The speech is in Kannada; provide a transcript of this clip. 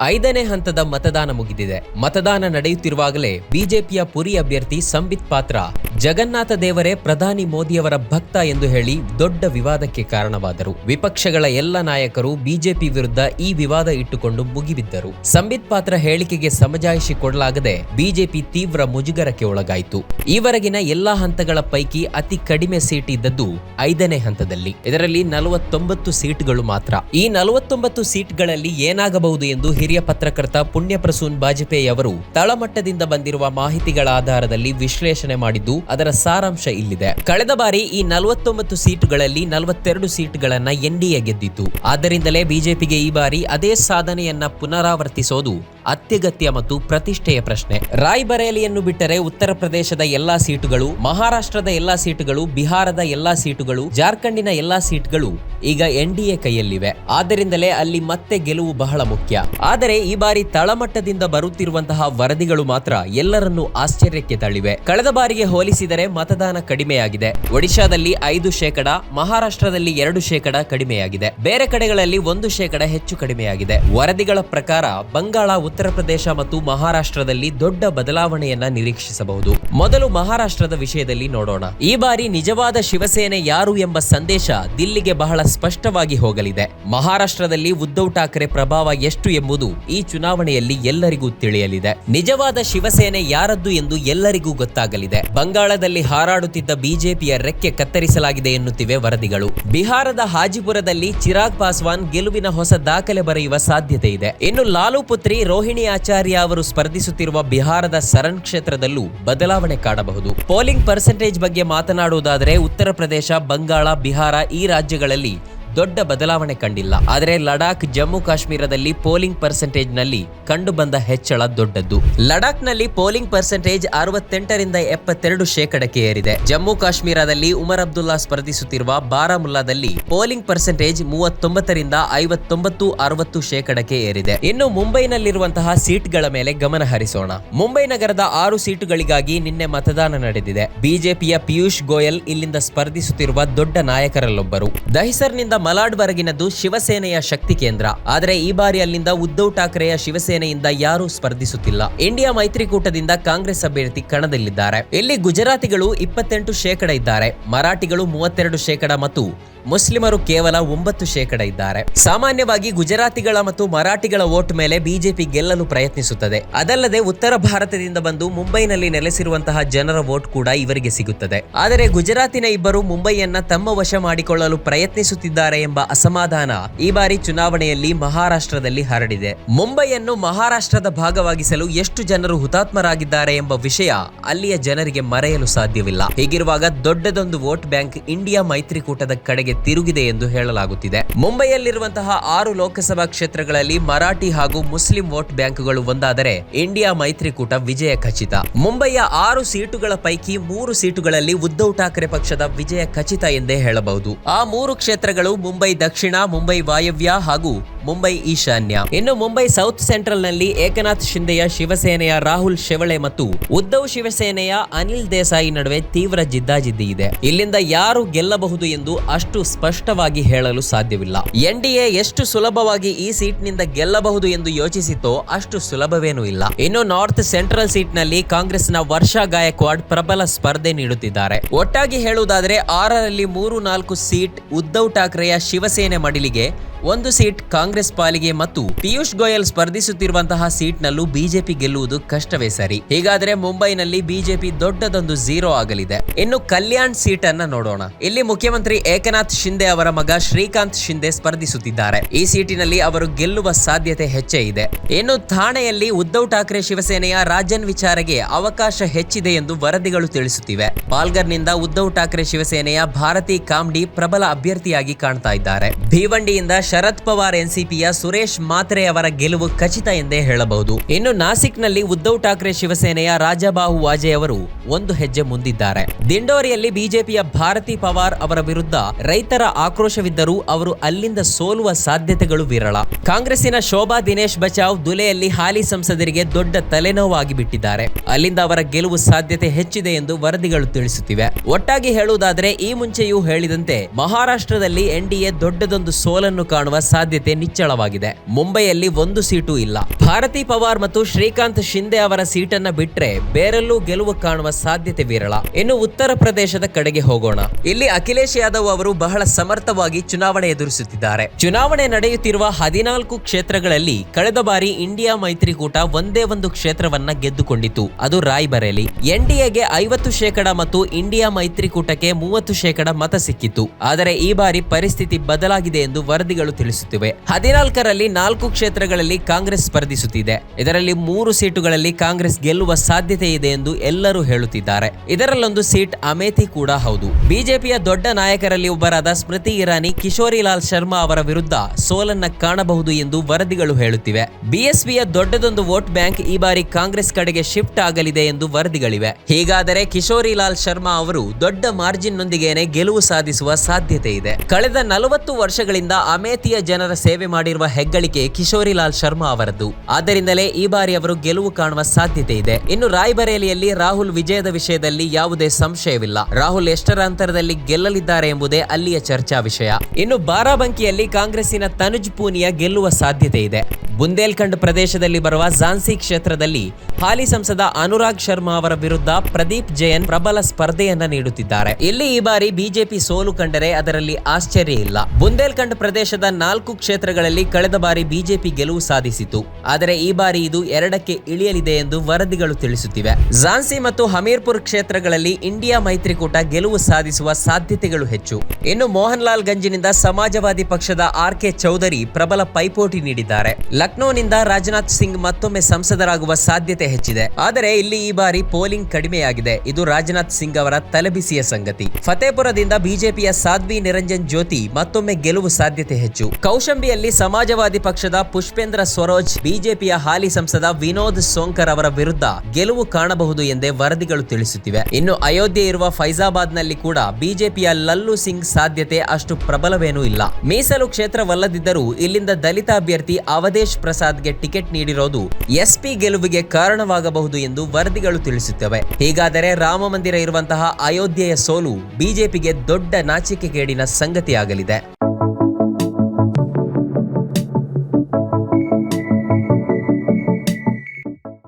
ಐದನೇ ಹಂತದ ಮತದಾನ ಮುಗಿದಿದೆ. ಮತದಾನ ನಡೆಯುತ್ತಿರುವಾಗಲೇ ಬಿಜೆಪಿಯ ಪುರಿ ಅಭ್ಯರ್ಥಿ ಸಂಬಿತ್ ಪಾತ್ರ ಜಗನ್ನಾಥ ದೇವರೇ, ಪ್ರಧಾನಿ ಮೋದಿಯವರ ಭಕ್ತ ಎಂದು ಹೇಳಿ ದೊಡ್ಡ ವಿವಾದಕ್ಕೆ ಕಾರಣವಾದರು. ವಿಪಕ್ಷಗಳ ಎಲ್ಲ ನಾಯಕರು ಬಿಜೆಪಿ ವಿರುದ್ಧ ಈ ವಿವಾದ ಇಟ್ಟುಕೊಂಡು ಮುಗಿಬಿದ್ದರು. ಸಂಬಿತ್ ಪಾತ್ರ ಹೇಳಿಕೆಗೆ ಸಮಜಾಯಿಷಿ ಕೊಡಲಾಗದೆ ಬಿಜೆಪಿ ತೀವ್ರ ಮುಜುಗರಕ್ಕೆ ಒಳಗಾಯಿತು. ಈವರೆಗಿನ ಎಲ್ಲಾ ಹಂತಗಳ ಪೈಕಿ ಅತಿ ಕಡಿಮೆ ಸೀಟ್ ಇದ್ದದ್ದು ಐದನೇ ಹಂತದಲ್ಲಿ. ಇದರಲ್ಲಿ ನಲವತ್ತೊಂಬತ್ತು ಸೀಟ್ಗಳು ಮಾತ್ರ. ಈ ನಲವತ್ತೊಂಬತ್ತು ಸೀಟ್ಗಳಲ್ಲಿ ಏನಾಗಬಹುದು ಎಂದು ಹಿರಿಯ ಪತ್ರಕರ್ತ ಪುಣ್ಯ ಪ್ರಸೂನ್ ಬಾಜಪೇಯಿ ಅವರು ತಳಮಟ್ಟದಿಂದ ಬಂದಿರುವ ಮಾಹಿತಿಗಳ ಆಧಾರದಲ್ಲಿ ವಿಶ್ಲೇಷಣೆ ಮಾಡಿದ್ದು ಅದರ ಸಾರಾಂಶ ಇಲ್ಲಿದೆ. ಕಳೆದ ಬಾರಿ ಈ ನಲವತ್ತೊಂಬತ್ತು ಸೀಟುಗಳಲ್ಲಿ ನಲವತ್ತೆರಡು ಸೀಟ್ಗಳನ್ನ ಎನ್ಡಿಎ ಗೆದ್ದಿತ್ತು. ಆದ್ದರಿಂದಲೇ ಬಿಜೆಪಿಗೆ ಈ ಬಾರಿ ಅದೇ ಸಾಧನೆಯನ್ನ ಪುನರಾವರ್ತಿಸೋದು ಅತ್ಯಗತ್ಯ ಮತ್ತು ಪ್ರತಿಷ್ಠೆಯ ಪ್ರಶ್ನೆ. ರಾಯ್ಬರೇಲಿಯನ್ನು ಬಿಟ್ಟರೆ ಉತ್ತರ ಪ್ರದೇಶದ ಎಲ್ಲಾ ಸೀಟುಗಳು, ಮಹಾರಾಷ್ಟ್ರದ ಎಲ್ಲಾ ಸೀಟುಗಳು, ಬಿಹಾರದ ಎಲ್ಲಾ ಸೀಟುಗಳು, ಜಾರ್ಖಂಡಿನ ಎಲ್ಲಾ ಸೀಟುಗಳು ಈಗ ಎನ್ಡಿಎ ಕೈಯಲ್ಲಿವೆ. ಆದ್ದರಿಂದಲೇ ಅಲ್ಲಿ ಮತ್ತೆ ಗೆಲುವು ಬಹಳ ಮುಖ್ಯ. ಆದರೆ ಈ ಬಾರಿ ತಳಮಟ್ಟದಿಂದ ಬರುತ್ತಿರುವಂತಹ ವರದಿಗಳು ಮಾತ್ರ ಎಲ್ಲರನ್ನೂ ಆಶ್ಚರ್ಯಕ್ಕೆ ತಳ್ಳಿವೆ. ಕಳೆದ ಬಾರಿಗೆ ಹೋಲಿಸಿದರೆ ಮತದಾನ ಕಡಿಮೆಯಾಗಿದೆ. ಒಡಿಶಾದಲ್ಲಿ ಐದು ಶೇಕಡ, ಮಹಾರಾಷ್ಟ್ರದಲ್ಲಿ ಎರಡು ಶೇಕಡ ಕಡಿಮೆಯಾಗಿದೆ. ಬೇರೆ ಕಡೆಗಳಲ್ಲಿ ಒಂದು ಶೇಕಡ ಹೆಚ್ಚು ಕಡಿಮೆಯಾಗಿದೆ. ವರದಿಗಳ ಪ್ರಕಾರ ಬಂಗಾಳ, ಉತ್ತರ ಪ್ರದೇಶ ಮತ್ತು ಮಹಾರಾಷ್ಟ್ರದಲ್ಲಿ ದೊಡ್ಡ ಬದಲಾವಣೆಯನ್ನ ನಿರೀಕ್ಷಿಸಬಹುದು. ಮೊದಲು ಮಹಾರಾಷ್ಟ್ರದ ವಿಷಯದಲ್ಲಿ ನೋಡೋಣ. ಈ ಬಾರಿ ನಿಜವಾದ ಶಿವಸೇನೆ ಯಾರು ಎಂಬ ಸಂದೇಶ ದಿಲ್ಲಿಗೆ ಬಹಳ ಸ್ಪಷ್ಟವಾಗಿ ಹೋಗಲಿದೆ. ಮಹಾರಾಷ್ಟ್ರದಲ್ಲಿ ಉದ್ಧವ್ ಠಾಕ್ರೆ ಪ್ರಭಾವ ಎಷ್ಟು ಎಂಬುದು ಈ ಚುನಾವಣೆಯಲ್ಲಿ ಎಲ್ಲರಿಗೂ ತಿಳಿಯಲಿದೆ. ನಿಜವಾದ ಶಿವಸೇನೆ ಯಾರದ್ದು ಎಂದು ಎಲ್ಲರಿಗೂ ಗೊತ್ತಾಗಲಿದೆ. ಬಂಗಾಳದಲ್ಲಿ ಹಾರಾಡುತ್ತಿದ್ದ ಬಿಜೆಪಿಯ ರೆಕ್ಕೆ ಕತ್ತರಿಸಲಾಗಿದೆ ಎನ್ನುತ್ತಿವೆ ವರದಿಗಳು. ಬಿಹಾರದ ಹಾಜಿಪುರದಲ್ಲಿ ಚಿರಾಗ್ ಪಾಸ್ವಾನ್ ಗೆಲುವಿನ ಹೊಸ ದಾಖಲೆ ಬರೆಯುವ ಸಾಧ್ಯತೆ ಇದೆ. ಇನ್ನು ಲಾಲು ಪುತ್ರಿ ರೋಹಿಣಿ ಆಚಾರ್ಯ ಅವರು ಸ್ಪರ್ಧಿಸುತ್ತಿರುವ ಬಿಹಾರದ ಸರಣ್ ಕ್ಷೇತ್ರದಲ್ಲೂ ಬದಲಾವಣೆ ಕಾಣಬಹುದು. ಪೋಲಿಂಗ್ ಪರ್ಸೆಂಟೇಜ್ ಬಗ್ಗೆ ಮಾತನಾಡುವುದಾದರೆ ಉತ್ತರ ಪ್ರದೇಶ, ಬಂಗಾಳ, ಬಿಹಾರ ಈ ರಾಜ್ಯಗಳಲ್ಲಿ ದೊಡ್ಡ ಬದಲಾವಣೆ ಕಂಡಿಲ್ಲ. ಆದರೆ ಲಡಾಖ್, ಜಮ್ಮು ಕಾಶ್ಮೀರದಲ್ಲಿ ಪೋಲಿಂಗ್ ಪರ್ಸೆಂಟೇಜ್ನಲ್ಲಿ ಕಂಡುಬಂದ ಹೆಚ್ಚಳ ದೊಡ್ಡದ್ದು. ಲಡಾಖ್ನಲ್ಲಿ ಪೋಲಿಂಗ್ ಪರ್ಸೆಂಟೇಜ್ ಅರವತ್ತೆಂಟರಿಂದ ಎಪ್ಪತ್ತೆರಡು ಶೇಕಡಕ್ಕೆ ಏರಿದೆ. ಜಮ್ಮು ಕಾಶ್ಮೀರದಲ್ಲಿ ಉಮರ್ ಅಬ್ದುಲ್ಲಾ ಸ್ಪರ್ಧಿಸುತ್ತಿರುವ ಬಾರಾಮುಲ್ಲಾದಲ್ಲಿ ಪೋಲಿಂಗ್ ಪರ್ಸೆಂಟೇಜ್ ಮೂವತ್ತೊಂಬತ್ತರಿಂದ ಐವತ್ತೊಂಬತ್ತು, ಅರವತ್ತು ಶೇಕಡಕ್ಕೆ ಏರಿದೆ. ಇನ್ನು ಮುಂಬೈನಲ್ಲಿರುವಂತಹ ಸೀಟ್ಗಳ ಮೇಲೆ ಗಮನ ಹರಿಸೋಣ. ಮುಂಬೈ ನಗರದ ಆರು ಸೀಟುಗಳಿಗಾಗಿ ನಿನ್ನೆ ಮತದಾನ ನಡೆದಿದೆ. ಬಿಜೆಪಿಯ ಪಿಯೂಷ್ ಗೋಯಲ್ ಇಲ್ಲಿಂದ ಸ್ಪರ್ಧಿಸುತ್ತಿರುವ ದೊಡ್ಡ ನಾಯಕರಲ್ಲೊಬ್ಬರು. ದಹಿಸರ್ನಿಂದ ಮಲಾಡ್ವರೆಗಿನದು ಶಿವಸೇನೆಯ ಶಕ್ತಿ ಕೇಂದ್ರ. ಆದರೆ ಈ ಬಾರಿ ಅಲ್ಲಿಂದ ಉದ್ಧವ್ ಠಾಕ್ರೆಯ ಶಿವಸೇನೆಯಿಂದ ಯಾರೂ ಸ್ಪರ್ಧಿಸುತ್ತಿಲ್ಲ. ಇಂಡಿಯಾ ಮೈತ್ರಿಕೂಟದಿಂದ ಕಾಂಗ್ರೆಸ್ ಅಭ್ಯರ್ಥಿ ಕಣದಲ್ಲಿದ್ದಾರೆ. ಇಲ್ಲಿ ಗುಜರಾತಿಗಳು ಇಪ್ಪತ್ತೆಂಟು ಶೇಕಡ ಇದ್ದಾರೆ. ಮರಾಠಿಗಳು ಮೂವತ್ತೆರಡು ಶೇಕಡ ಮತ್ತು ಮುಸ್ಲಿಮರು ಕೇವಲ ಒಂಬತ್ತು ಶೇಕಡ ಇದ್ದಾರೆ. ಸಾಮಾನ್ಯವಾಗಿ ಗುಜರಾತಿಗಳ ಮತ್ತು ಮರಾಠಿಗಳ ವೋಟ್ ಮೇಲೆ ಬಿಜೆಪಿ ಗೆಲ್ಲಲು ಪ್ರಯತ್ನಿಸುತ್ತದೆ. ಅದಲ್ಲದೆ ಉತ್ತರ ಭಾರತದಿಂದ ಬಂದು ಮುಂಬೈನಲ್ಲಿ ನೆಲೆಸಿರುವಂತಹ ಜನರ ವೋಟ್ ಕೂಡ ಇವರಿಗೆ ಸಿಗುತ್ತದೆ. ಆದರೆ ಗುಜರಾತಿನ ಇಬ್ಬರು ಮುಂಬೈಯನ್ನ ತಮ್ಮ ವಶ ಮಾಡಿಕೊಳ್ಳಲು ಪ್ರಯತ್ನಿಸುತ್ತಿದ್ದಾರೆ ಎಂಬ ಅಸಮಾಧಾನ ಈ ಬಾರಿ ಚುನಾವಣೆಯಲ್ಲಿ ಮಹಾರಾಷ್ಟ್ರದಲ್ಲಿ ಹರಡಿದೆ. ಮುಂಬೈಯನ್ನು ಮಹಾರಾಷ್ಟ್ರದ ಭಾಗವಾಗಿಸಲು ಎಷ್ಟು ಜನರು ಹುತಾತ್ಮರಾಗಿದ್ದಾರೆ ಎಂಬ ವಿಷಯ ಅಲ್ಲಿಯ ಜನರಿಗೆ ಮರೆಯಲು ಸಾಧ್ಯವಿಲ್ಲ. ಹೀಗಿರುವಾಗ ದೊಡ್ಡದೊಂದು ವೋಟ್ ಬ್ಯಾಂಕ್ ಇಂಡಿಯಾ ಮೈತ್ರಿಕೂಟದ ಕಡೆಗೆ ತಿರುಗಿದೆ ಎಂದು ಹೇಳಲಾಗುತ್ತಿದೆ. ಮುಂಬೈಯಲ್ಲಿರುವಂತಹ ಆರು ಲೋಕಸಭಾ ಕ್ಷೇತ್ರಗಳಲ್ಲಿ ಮರಾಠಿ ಹಾಗೂ ಮುಸ್ಲಿಂ ವೋಟ್ ಬ್ಯಾಂಕ್ಗಳು ಒಂದಾದರೆ ಇಂಡಿಯಾ ಮೈತ್ರಿಕೂಟ ವಿಜಯ ಖಚಿತ. ಮುಂಬೈಯ ಆರು ಸೀಟುಗಳ ಪೈಕಿ ಮೂರು ಸೀಟುಗಳಲ್ಲಿ ಉದ್ಧವ್ ಠಾಕ್ರೆ ಪಕ್ಷದ ವಿಜಯ ಖಚಿತ ಎಂದೇ ಹೇಳಬಹುದು. ಆ ಮೂರು ಕ್ಷೇತ್ರಗಳು ಮುಂಬೈ ದಕ್ಷಿಣ, ಮುಂಬೈ ವಾಯವ್ಯ ಹಾಗೂ ಮುಂಬೈ ಈಶಾನ್ಯ. ಇನ್ನು ಮುಂಬೈ ಸೌತ್ ಸೆಂಟ್ರಲ್ನಲ್ಲಿ ಏಕನಾಥ್ ಶಿಂದೆಯ ಶಿವಸೇನೆಯ ರಾಹುಲ್ ಶೆವಳೆ ಮತ್ತು ಉದ್ದವ್ ಶಿವಸೇನೆಯ ಅನಿಲ್ ದೇಸಾಯಿ ನಡುವೆ ತೀವ್ರ ಜಿದ್ದಾಜಿದ್ದಿ ಇದೆ. ಇಲ್ಲಿಂದ ಯಾರು ಗೆಲ್ಲಬಹುದು ಎಂದು ಅಷ್ಟು ಸ್ಪಷ್ಟವಾಗಿ ಹೇಳಲು ಸಾಧ್ಯವಿಲ್ಲ. ಎನ್ಡಿಎ ಎಷ್ಟು ಸುಲಭವಾಗಿ ಈ ಸೀಟ್ನಿಂದ ಗೆಲ್ಲಬಹುದು ಎಂದು ಯೋಚಿಸಿತೋ ಅಷ್ಟು ಸುಲಭವೇನೂ ಇಲ್ಲ. ಇನ್ನು ನಾರ್ತ್ ಸೆಂಟ್ರಲ್ ಸೀಟ್ನಲ್ಲಿ ಕಾಂಗ್ರೆಸ್ನ ವರ್ಷಾ ಗಾಯಕ್ವಾಡ್ ಪ್ರಬಲ ಸ್ಪರ್ಧೆ ನೀಡುತ್ತಿದ್ದಾರೆ. ಒಟ್ಟಾಗಿ ಹೇಳುವುದಾದರೆ ಆರರಲ್ಲಿ ಮೂರು ನಾಲ್ಕು ಸೀಟ್ ಉದ್ಧವ್ ಠಾಕ್ರೆಯ ಶಿವಸೇನೆ ಮಡಿಲಿಗೆ ಒಂದು ಸೀಟ್ ಕಾಂಗ್ರೆಸ್ ಪಾಲಿಗೆ ಮತ್ತು ಪಿಯೂಷ್ ಗೋಯಲ್ ಸ್ಪರ್ಧಿಸುತ್ತಿರುವಂತಹ ಸೀಟ್ನಲ್ಲೂ ಬಿಜೆಪಿ ಗೆಲ್ಲುವುದು ಕಷ್ಟವೇ ಸರಿ. ಹೀಗಾದ್ರೆ ಮುಂಬೈನಲ್ಲಿ ಬಿಜೆಪಿ ದೊಡ್ಡದೊಂದು ಝೀರೋ ಆಗಲಿದೆ. ಇನ್ನು ಕಲ್ಯಾಣ್ ಸೀಟ್ ಅನ್ನ ನೋಡೋಣ. ಇಲ್ಲಿ ಮುಖ್ಯಮಂತ್ರಿ ಏಕನಾಥ್ ಶಿಂದೆ ಅವರ ಮಗ ಶ್ರೀಕಾಂತ್ ಶಿಂದೆ ಸ್ಪರ್ಧಿಸುತ್ತಿದ್ದಾರೆ. ಈ ಸೀಟಿನಲ್ಲಿ ಅವರು ಗೆಲ್ಲುವ ಸಾಧ್ಯತೆ ಹೆಚ್ಚೇ ಇದೆ. ಇನ್ನು ಥಾಣೆಯಲ್ಲಿ ಉದ್ಧವ್ ಠಾಕ್ರೆ ಶಿವಸೇನೆಯ ರಾಜನ್ ವಿಚಾರಗೆ ಅವಕಾಶ ಹೆಚ್ಚಿದೆ ಎಂದು ವರದಿಗಳು ತಿಳಿಸುತ್ತಿವೆ. ಪಾಲ್ಗರ್ನಿಂದ ಉದ್ಧವ್ ಠಾಕ್ರೆ ಶಿವಸೇನೆಯ ಭಾರತಿ ಕಾಮ್ಡಿ ಪ್ರಬಲ ಅಭ್ಯರ್ಥಿಯಾಗಿ ಕಾಣ್ತಾ ಇದ್ದಾರೆ. ಭೀವಂಡಿಯಿಂದ ಶರದ್ ಪವಾರ್ ಎನ್ಸಿಪಿಯ ಸುರೇಶ್ ಮಾತ್ರೆ ಅವರ ಗೆಲುವು ಖಚಿತ ಎಂದೇ ಹೇಳಬಹುದು. ಇನ್ನು ನಾಸಿಕ್ನಲ್ಲಿ ಉದ್ಧವ್ ಠಾಕ್ರೆ ಶಿವಸೇನೆಯ ರಾಜಬಾಹು ವಾಜೆ ಅವರು ಒಂದು ಹೆಜ್ಜೆ ಮುಂದಿದ್ದಾರೆ. ದಿಂಡೋರಿಯಲ್ಲಿ ಬಿಜೆಪಿಯ ಭಾರತಿ ಪವಾರ್ ಅವರ ವಿರುದ್ಧ ರೈತರ ಆಕ್ರೋಶವಿದ್ದರೂ ಅವರು ಅಲ್ಲಿಂದ ಸೋಲುವ ಸಾಧ್ಯತೆಗಳು ವಿರಳ. ಕಾಂಗ್ರೆಸ್ಸಿನ ಶೋಭಾ ದಿನೇಶ್ ಬಚಾವ್ ದುಲೆಯಲ್ಲಿ ಹಾಲಿ ಸಂಸದರಿಗೆ ದೊಡ್ಡ ತಲೆನೋವಾಗಿ ಬಿಟ್ಟಿದ್ದಾರೆ. ಅಲ್ಲಿಂದ ಅವರ ಗೆಲುವು ಸಾಧ್ಯತೆ ಹೆಚ್ಚಿದೆ ಎಂದು ವರದಿಗಳು ತಿಳಿಸುತ್ತಿವೆ. ಒಟ್ಟಾಗಿ ಹೇಳುವುದಾದರೆ ಈ ಮುಂಚೆಯೂ ಹೇಳಿದಂತೆ ಮಹಾರಾಷ್ಟ್ರದಲ್ಲಿ ಎನ್ ಎನ್ಡಿಎ ದೊಡ್ಡದೊಂದು ಸೋಲನ್ನು ಕಾಣುವ ಸಾಧ್ಯತೆ ನಿಚ್ಚಳವಾಗಿದೆ. ಮುಂಬೈಯಲ್ಲಿ ಒಂದು ಸೀಟು ಇಲ್ಲ. ಭಾರತಿ ಪವಾರ್ ಮತ್ತು ಶ್ರೀಕಾಂತ್ ಶಿಂದೆ ಅವರ ಸೀಟನ್ನ ಬಿಟ್ರೆ ಬೇರೆಲ್ಲೂ ಗೆಲುವು ಕಾಣುವ ಸಾಧ್ಯತೆ ವಿರಳ. ಇನ್ನು ಉತ್ತರ ಪ್ರದೇಶದ ಕಡೆಗೆ ಹೋಗೋಣ. ಇಲ್ಲಿ ಅಖಿಲೇಶ್ ಯಾದವ್ ಅವರು ಬಹಳ ಸಮರ್ಥವಾಗಿ ಚುನಾವಣೆ ಎದುರಿಸುತ್ತಿದ್ದಾರೆ. ಚುನಾವಣೆ ನಡೆಯುತ್ತಿರುವ ಹದಿನಾಲ್ಕು ಕ್ಷೇತ್ರಗಳಲ್ಲಿ ಕಳೆದ ಬಾರಿ ಇಂಡಿಯಾ ಮೈತ್ರಿಕೂಟ ಒಂದೇ ಒಂದು ಕ್ಷೇತ್ರವನ್ನ ಗೆದ್ದುಕೊಂಡಿತು ಅದು ರಾಯ್ಬರೇಲಿ. ಎನ್ಡಿಎಗೆ ಐವತ್ತು ಶೇಕಡ ಮತ್ತು ಇಂಡಿಯಾ ಮೈತ್ರಿಕೂಟಕ್ಕೆ ಮೂವತ್ತು ಶೇಕಡ ಮತ ಸಿಕ್ಕಿತ್ತು. ಆದರೆ ಈ ಬಾರಿ ಪರಿಸ್ಥಿತಿ ಬದಲಾಗಿದೆ ಎಂದು ವರದಿಗಳು ತಿಳಿಸುತ್ತಿವೆ. ಹದಿನಾಲ್ಕರಲ್ಲಿ ನಾಲ್ಕು ಕ್ಷೇತ್ರಗಳಲ್ಲಿ ಕಾಂಗ್ರೆಸ್ ಸ್ಪರ್ಧಿಸುತ್ತಿದೆ. ಇದರಲ್ಲಿ ಮೂರು ಸೀಟುಗಳಲ್ಲಿ ಕಾಂಗ್ರೆಸ್ ಗೆಲ್ಲುವ ಸಾಧ್ಯತೆ ಇದೆ ಎಂದು ಎಲ್ಲರೂ ಹೇಳುತ್ತಿದ್ದಾರೆ. ಇದರಲ್ಲೊಂದು ಸೀಟ್ ಅಮೇಥಿ ಕೂಡ ಹೌದು. ಬಿಜೆಪಿಯ ದೊಡ್ಡ ನಾಯಕರಲ್ಲಿ ಒಬ್ಬರಾದ ಸ್ಮೃತಿ ಇರಾನಿ, ಕಿಶೋರಿಲಾಲ್ ಶರ್ಮಾ ಅವರ ವಿರುದ್ಧ ಸೋಲನ್ನ ಕಾಣಬಹುದು ಎಂದು ವರದಿಗಳು ಹೇಳುತ್ತಿವೆ. ಬಿಎಸ್ಪಿಯ ದೊಡ್ಡದೊಂದು ವೋಟ್ ಬ್ಯಾಂಕ್ ಈ ಬಾರಿ ಕಾಂಗ್ರೆಸ್ ಕಡೆಗೆ ಶಿಫ್ಟ್ ಆಗಲಿದೆ ಎಂದು ವರದಿಗಳಿವೆ. ಹೀಗಾದರೆ ಕಿಶೋರಿಲಾಲ್ ಶರ್ಮಾ ಅವರು ದೊಡ್ಡ ಮಾರ್ಜಿನ್ ನೊಂದಿಗೆ ಗೆಲುವು ಸಾಧಿಸುವ ಸಾಧ್ಯತೆ ಇದೆ. ಕಳೆದ ನಲವತ್ತು ವರ್ಷಗಳಿಂದ ಅಮೇಥಿಯ ಜನರ ಸೇವೆ ಮಾಡಿರುವ ಹೆಗ್ಗಳಿಕೆ ಕಿಶೋರಿ ಲಾಲ್ ಶರ್ಮಾ ಅವರದ್ದು. ಆದ್ದರಿಂದಲೇ ಈ ಬಾರಿ ಅವರು ಗೆಲುವು ಕಾಣುವ ಸಾಧ್ಯತೆ ಇದೆ. ಇನ್ನು ರಾಯ್ಬರೇಲಿಯಲ್ಲಿ ರಾಹುಲ್ ವಿಜಯದ ವಿಷಯದಲ್ಲಿ ಯಾವುದೇ ಸಂಶಯವಿಲ್ಲ. ರಾಹುಲ್ ಎಷ್ಟರ ಅಂತರದಲ್ಲಿ ಗೆಲ್ಲಲಿದ್ದಾರೆ ಎಂಬುದೇ ಅಲ್ಲಿಯ ಚರ್ಚಾ ವಿಷಯ. ಇನ್ನು ಬಾರಾಬಂಕಿಯಲ್ಲಿ ಕಾಂಗ್ರೆಸ್ಸಿನ ತನುಜ್ ಪೂನಿಯಾ ಗೆಲ್ಲುವ ಸಾಧ್ಯತೆ ಇದೆ. ಬುಂದೇಲ್ಖಂಡ್ ಪ್ರದೇಶದಲ್ಲಿ ಬರುವ ಝಾನ್ಸಿ ಕ್ಷೇತ್ರದಲ್ಲಿ ಹಾಲಿ ಸಂಸದ ಅನುರಾಗ್ ಶರ್ಮಾ ಅವರ ವಿರುದ್ಧ ಪ್ರದೀಪ್ ಜಯನ್ ಪ್ರಬಲ ಸ್ಪರ್ಧೆಯನ್ನ ನೀಡುತ್ತಿದ್ದಾರೆ. ಇಲ್ಲಿ ಈ ಬಾರಿ ಬಿಜೆಪಿ ಸೋಲು ಕಂಡರೆ ಅದರಲ್ಲಿ ಆಶ್ಚರ್ಯ ಇಲ್ಲ. ಬುಂದೇಲ್ಖಂಡ್ ಪ್ರದೇಶದ ನಾಲ್ಕು ಕ್ಷೇತ್ರಗಳಲ್ಲಿ ಕಳೆದ ಬಾರಿ ಬಿಜೆಪಿ ಗೆಲುವು ಸಾಧಿಸಿತು. ಆದರೆ ಈ ಬಾರಿ ಇದು ಎರಡಕ್ಕೆ ಇಳಿಯಲಿದೆ ಎಂದು ವರದಿಗಳು ತಿಳಿಸುತ್ತಿವೆ. ಝಾನ್ಸಿ ಮತ್ತು ಹಮೀರ್ಪುರ್ ಕ್ಷೇತ್ರಗಳಲ್ಲಿ ಇಂಡಿಯಾ ಮೈತ್ರಿಕೂಟ ಗೆಲುವು ಸಾಧಿಸುವ ಸಾಧ್ಯತೆಗಳು ಹೆಚ್ಚು. ಇನ್ನು ಮೋಹನ್ ಲಾಲ್ ಗಂಜಿನಿಂದ ಸಮಾಜವಾದಿ ಪಕ್ಷದ ಆರ್ ಕೆ ಚೌಧರಿ ಪ್ರಬಲ ಪೈಪೋಟಿ ನೀಡಿದ್ದಾರೆ. ಲಕ್ನೋನಿಂದ ರಾಜನಾಥ್ ಸಿಂಗ್ ಮತ್ತೊಮ್ಮೆ ಸಂಸದರಾಗುವ ಸಾಧ್ಯತೆ ಹೆಚ್ಚಿದೆ. ಆದರೆ ಇಲ್ಲಿ ಈ ಬಾರಿ ಪೋಲಿಂಗ್ ಕಡಿಮೆಯಾಗಿದೆ. ಇದು ರಾಜನಾಥ್ ಸಿಂಗ್ ಅವರ ತಲೆಬಿಸಿಯ ಸಂಗತಿ. ಫತೇಪುರದಿಂದ ಬಿಜೆಪಿಯ ಸಾಧ್ವಿ ನಿರಂಜನ್ ಜ್ಯೋತಿ ಮತ್ತೊಮ್ಮೆ ಗೆಲುವು ಸಾಧ್ಯತೆ ಹೆಚ್ಚು. ಕೌಶಂಬಿಯಲ್ಲಿ ಸಮಾಜವಾದಿ ಪಕ್ಷದ ಪುಷ್ಪೇಂದ್ರ ಸ್ವರೋಜ್, ಬಿಜೆಪಿಯ ಹಾಲಿ ಸಂಸದ ವಿನೋದ್ ಸೋಂಕರ್ ಅವರ ವಿರುದ್ಧ ಗೆಲುವು ಕಾಣಬಹುದು ಎಂದೇ ವರದಿಗಳು ತಿಳಿಸುತ್ತಿವೆ. ಇನ್ನು ಅಯೋಧ್ಯೆ ಇರುವ ಫೈಜಾಬಾದ್ನಲ್ಲಿ ಕೂಡ ಬಿಜೆಪಿಯ ಲಲ್ಲು ಸಿಂಗ್ ಸಾಧ್ಯತೆ ಅಷ್ಟು ಪ್ರಬಲವೇನೂ ಇಲ್ಲ. ಮೀಸಲು ಕ್ಷೇತ್ರವಲ್ಲದಿದ್ದರೂ ಇಲ್ಲಿಂದ ದಲಿತ ಅಭ್ಯರ್ಥಿ ಅವಧೇಶ್ ಪ್ರಸಾದ್ಗೆ ಟಿಕೆಟ್ ನೀಡಿರೋದು ಎಸ್ಪಿ ಗೆಲುವಿಗೆ ಕಾರಣವಾಗಬಹುದು ಎಂದು ವರದಿಗಳು ತಿಳಿಸುತ್ತವೆ. ಹೀಗಾದರೆ ರಾಮ ಮಂದಿರ ಇರುವಂತಹ ಅಯೋಧ್ಯೆಯ ಸೋಲು ಬಿಜೆಪಿಗೆ ದೊಡ್ಡ ನಾಚಿಕೆಗೇಡಿನ ಸಂಗತಿಯಾಗಲಿದೆ.